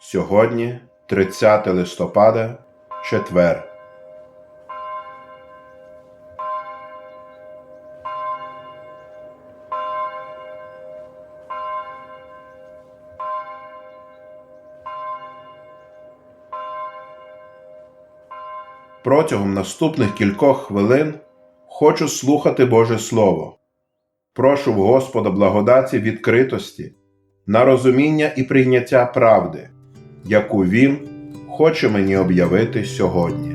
Сьогодні 30 листопада, четвер. Протягом наступних кількох хвилин хочу слухати Боже Слово. Прошу в Господа благодаті відкритості, на розуміння і прийняття правди, яку Він хоче мені об'явити сьогодні.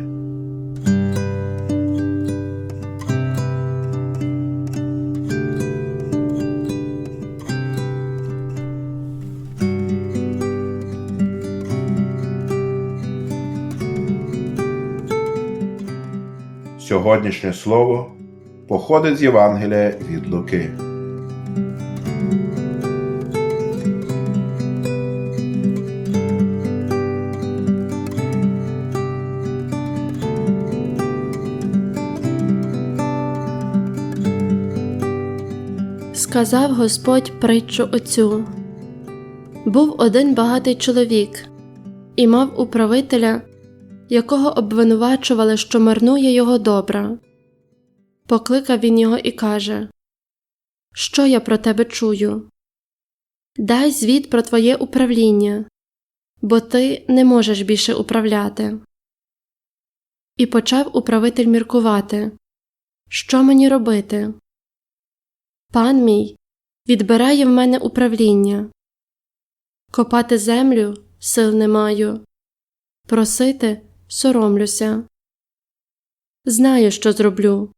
Сьогоднішнє слово походить з Євангелія від Луки. Сказав Господь притчу оцю. Був один багатий чоловік, і мав управителя, якого обвинувачували, що марнує його добра. Покликав він його і каже Що я про тебе чую? Дай звіт про твоє управління, бо ти не можеш більше управляти. І почав управитель міркувати, що мені робити? Пан мій відбирає в мене управління. Копати землю сил не маю, просити соромлюся. Знаю, що зроблю,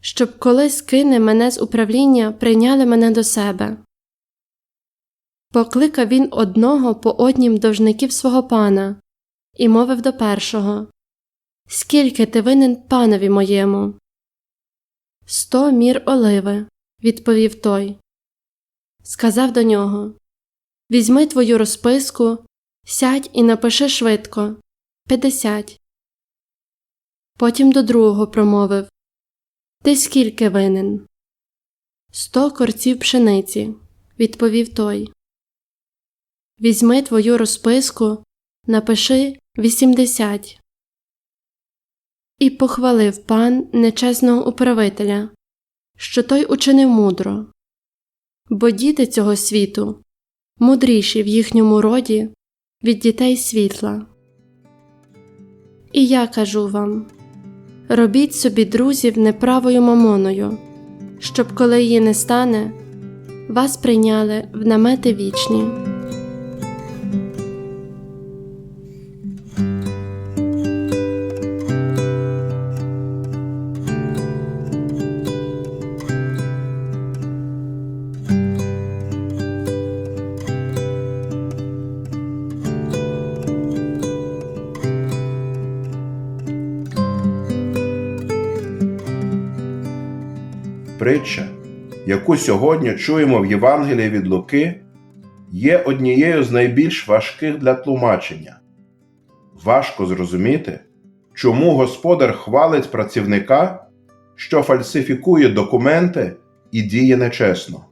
щоб колись кине мене з управління прийняли мене до себе. Покликав він одного по однім довжників свого пана і мовив до першого Скільки ти винен панові моєму? Сто мір оливи відповів той. Сказав до нього Візьми твою розписку, сядь і напиши швидко п'ятдесят. Потім до другого промовив Ти скільки винен? Сто корців пшениці, відповів той. Візьми твою розписку, напиши вісімдесят. І похвалив пан нечесного управителя що той учинив мудро, бо діти цього світу мудріші в їхньому роді від дітей світла. І я кажу вам робіть собі друзів неправою мамоною, щоб коли її не стане, вас прийняли в намети вічні. Притча, яку сьогодні чуємо в Євангелії від Луки, є однією з найбільш важких для тлумачення. Важко зрозуміти, чому господар хвалить працівника, що фальсифікує документи і діє нечесно.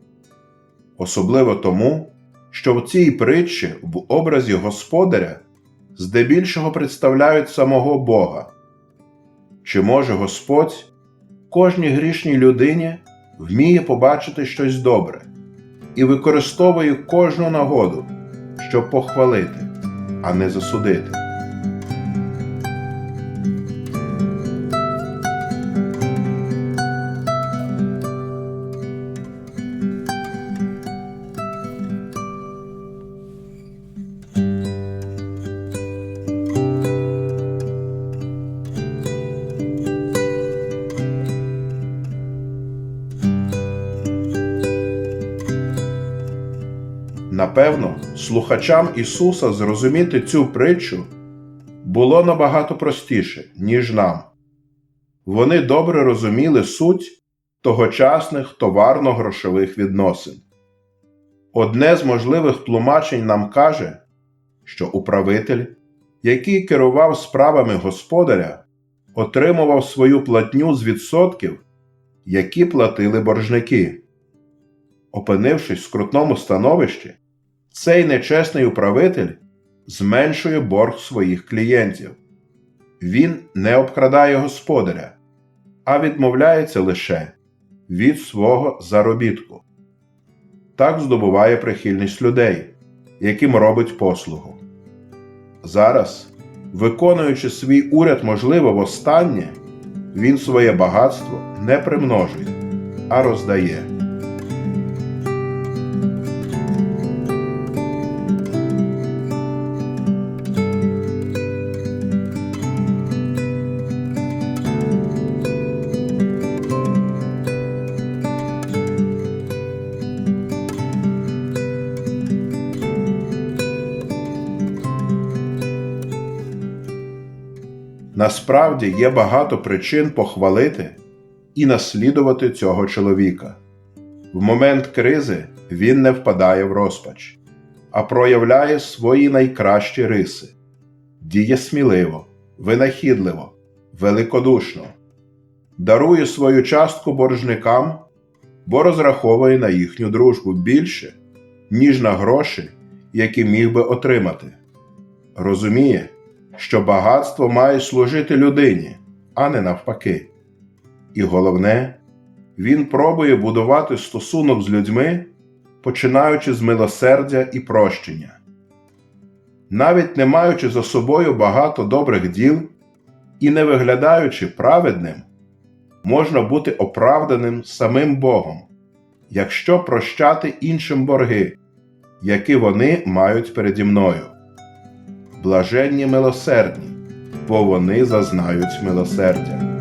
Особливо тому, що в цій притчі в образі господаря здебільшого представляють самого Бога. Чи може Господь кожній грішній людині вміє побачити щось добре і використовує кожну нагоду, щоб похвалити, а не засудити. Напевно, слухачам Ісуса зрозуміти цю притчу було набагато простіше, ніж нам. Вони добре розуміли суть тогочасних товарно-грошових відносин. Одне з можливих тлумачень нам каже, що управитель, який керував справами господаря, отримував свою платню з відсотків, які платили боржники. Опинившись в скрутному становищі, цей нечесний управитель зменшує борг своїх клієнтів. Він не обкрадає господаря, а відмовляється лише від свого заробітку. Так здобуває прихильність людей, яким робить послугу. Зараз, виконуючи свій уряд, можливо, востаннє, він своє багатство не примножує, а роздає. Насправді є багато причин похвалити і наслідувати цього чоловіка. В момент кризи він не впадає в розпач, а проявляє свої найкращі риси, діє сміливо, винахідливо, великодушно, дарує свою частку боржникам, бо розраховує на їхню дружбу більше, ніж на гроші, які міг би отримати. Розуміє, що багатство має служити людині, а не навпаки. І головне, він пробує будувати стосунок з людьми, починаючи з милосердя і прощення. Навіть не маючи за собою багато добрих діл і не виглядаючи праведним, можна бути оправданим самим Богом, якщо прощати іншим борги, які вони мають переді мною блаженні милосердні, бо вони зазнають милосердя.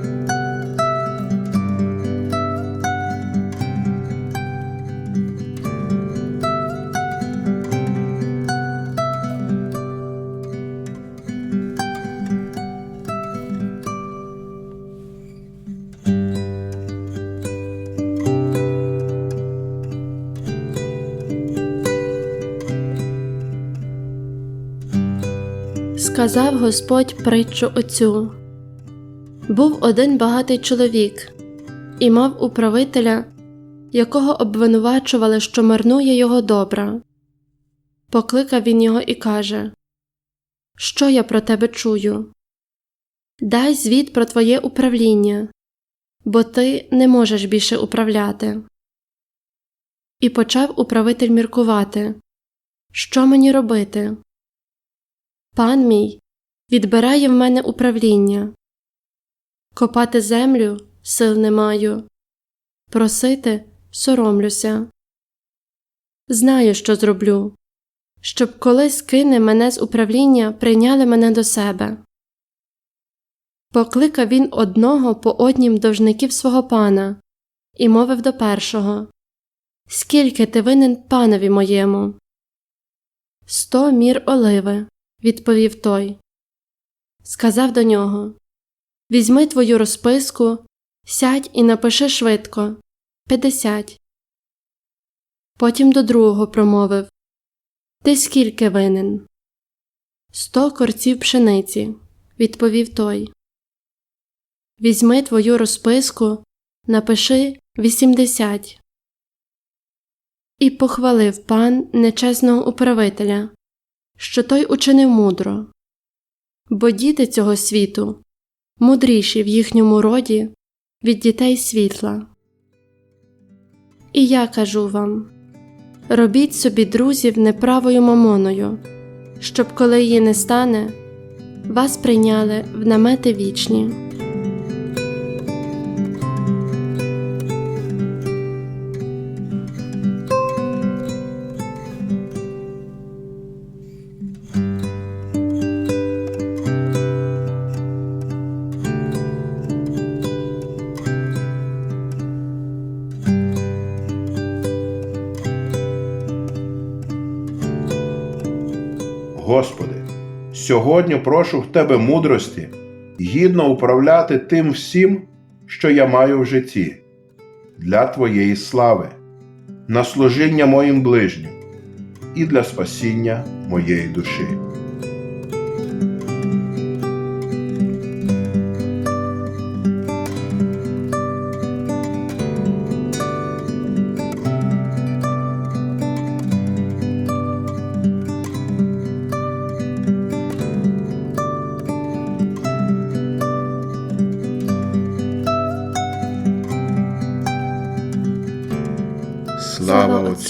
Сказав Господь притчу оцю. Був один багатий чоловік, і мав управителя, якого обвинувачували, що марнує його добра. Покликав він його і каже Що я про тебе чую? Дай звіт про твоє управління, бо ти не можеш більше управляти. І почав управитель міркувати, що мені робити? Пан мій відбирає в мене управління. Копати землю сил не маю, просити соромлюся. Знаю, що зроблю, щоб колись кине мене з управління прийняли мене до себе. Покликав він одного по однім довжників свого пана і мовив до першого Скільки ти винен панові моєму? Сто мір оливи відповів той. Сказав до нього Візьми твою розписку, сядь і напиши швидко п'ятдесят. Потім до другого промовив Ти скільки винен? Сто корців пшениці, відповів той. Візьми твою розписку, напиши вісімдесят. І похвалив пан нечесного управителя що той учинив мудро, бо діти цього світу мудріші в їхньому роді від дітей світла. І я кажу вам робіть собі друзів неправою мамоною, щоб коли її не стане, вас прийняли в намети вічні. Сьогодні прошу в Тебе мудрості гідно управляти тим всім, що я маю в житті, для Твоєї слави, на служіння моїм ближнім і для спасіння моєї душі.